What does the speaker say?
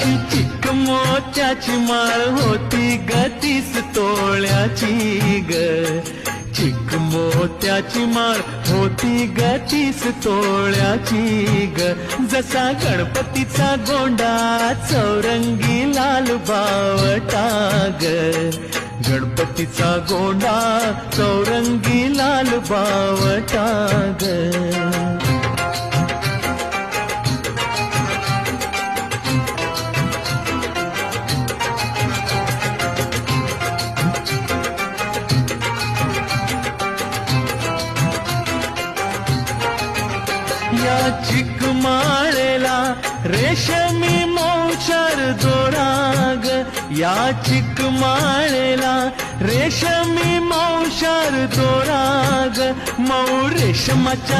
अशी चिक मोत्याची माळ होती गतीस तोळ्याची ग. चिक मोत्याची माळ होती गतीस तोळ्याची ग. जसा गणपतीचा गोंडा चौरंगी लाल बावटा ग. गणपतीचा गोंडा चौरंगी लाल बावटा ग. या चिकमाळेला रेशमी मौचार दोराग या चिकमाळेला रेशमी मौशार दोराग मऊ रेशमाच्या